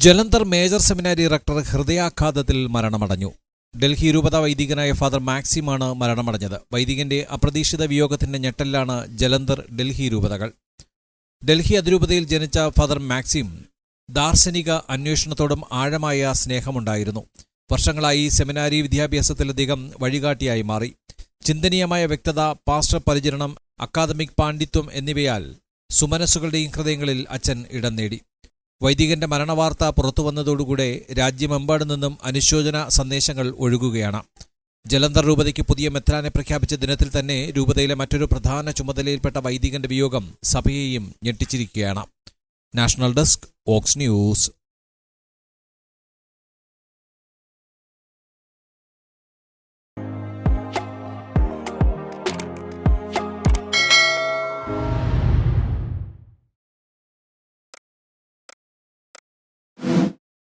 Jalandhar major seminary rector ഹൃദയാഘാതത്തിൽ മരണമടഞ്ഞു. ഡൽഹി രൂപത വൈദികനായ ഫാദർ മാക്സിമാണ് മരണമടഞ്ഞത്. വൈദികന്റെ അപ്രതീക്ഷിത വിയോഗത്തിന്റെ ഞെട്ടലിലാണ് ജലന്ധർ ഡൽഹി രൂപതകൾ. ഡൽഹി അതിരൂപതയിൽ ജനിച്ച ഫാദർ മാക്സിം ദാർശനിക അന്വേഷണത്തോടും ആഴമായ സ്നേഹമുണ്ടായിരുന്നു. വർഷങ്ങളായി സെമിനാരി വിദ്യാഭ്യാസത്തിലധികം വഴികാട്ടിയായി മാറി. ചിന്തനീയമായ വ്യക്തത പാസ്റ്റർ പരിചരണം അക്കാദമിക് പാണ്ഡിത്വം എന്നിവയാൽ സുമനസ്സുകളുടെയും ഹൃദയങ്ങളിൽ അച്ഛൻ ഇടം നേടി. വൈദികന്റെ മരണവാർത്ത പുറത്തുവന്നതോടുകൂടെ രാജ്യമെമ്പാടു നിന്നും അനുശോചന സന്ദേശങ്ങൾ ഒഴുകുകയാണ്. ജലന്ധർ രൂപതയ്ക്ക് പുതിയ മെത്രാനെ പ്രഖ്യാപിച്ച ദിനത്തിൽ തന്നെ രൂപതയിലെ മറ്റൊരു പ്രധാന ചുമതലയിൽപ്പെട്ട വൈദികന്റെ വിയോഗം സഭയെയും ഞെട്ടിച്ചിരിക്കുകയാണ്. National desk ox news.